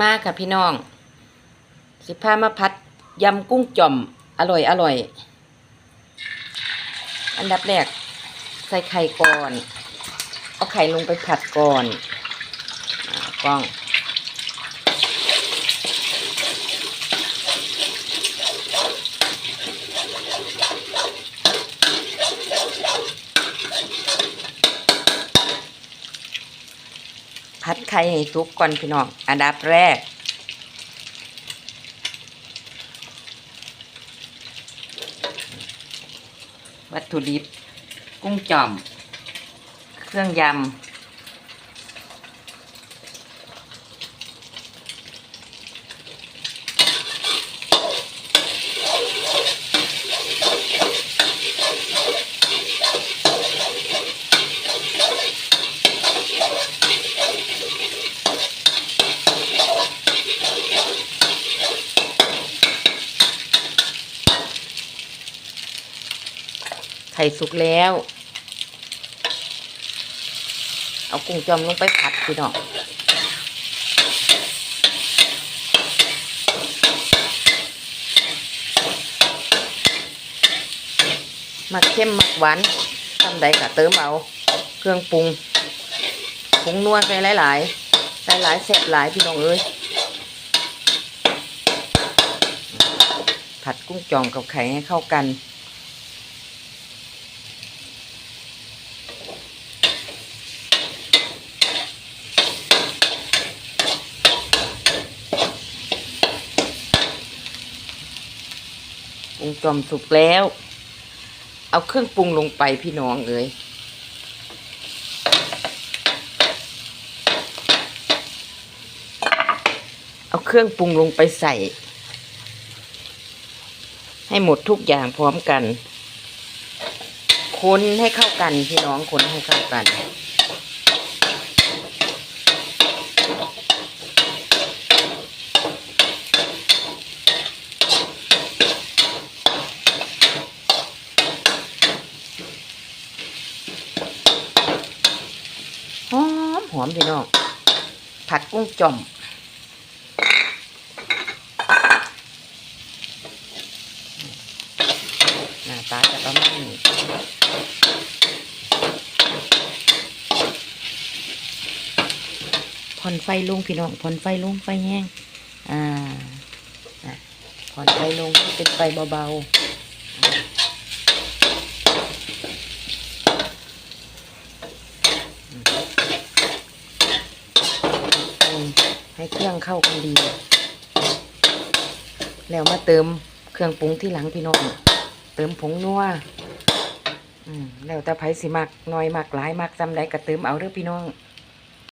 มาค่ะพี่น้อง สิพามาพัดยำกุ้งจ่อม อร่อยอร่อย อันดับแรก ใส่ไข่ก่อน เอาไข่ลงไปผัดก่อนอกล้อง ผัดไข่ให้สุกก่อนพี่น้อง อันดับแรก วัตถุดิบ กุ้งจ่อม เครื่องยำ ไข่สุกแล้ว เอากุ้งจอมลงไปผัดพี่น้องมักเข้มมักหวานทำใดก็เติมเอาเครื่องปรุงปรุงนัวใส่หลายๆใส่หลายแซ่บหลายพี่น้องเอ้ยผัดกุ้งจอมกับไข่ให้เข้ากัน ปรุงจอมสุกแล้ว เอาเครื่องปรุงลงไปพี่น้องเอ้ยเอาเครื่องปรุงลงไปใส่ ให้หมดทุกอย่างพร้อมกัน คนให้เข้ากันพี่น้องคนให้เข้ากัน ห อมหอมพี่น้อง ผัดกุ้งจ่อม หน้าตาจะประมาณนี้ผ่อนไฟลงพี่น้องผ่อนไฟลงไฟแห้งอ่าผ่อนไฟลงเป็นไฟเบาๆอืม ให้เครื่องเข้ากันดี แล้วมาเติมเครื่องปรุงที่หลังพี่น้องเติมผงนัวอืมแล้วแต่ไผสิมักน้อยมักหลายมักจำได้ก็เติมเอาเด้อพี่น้อง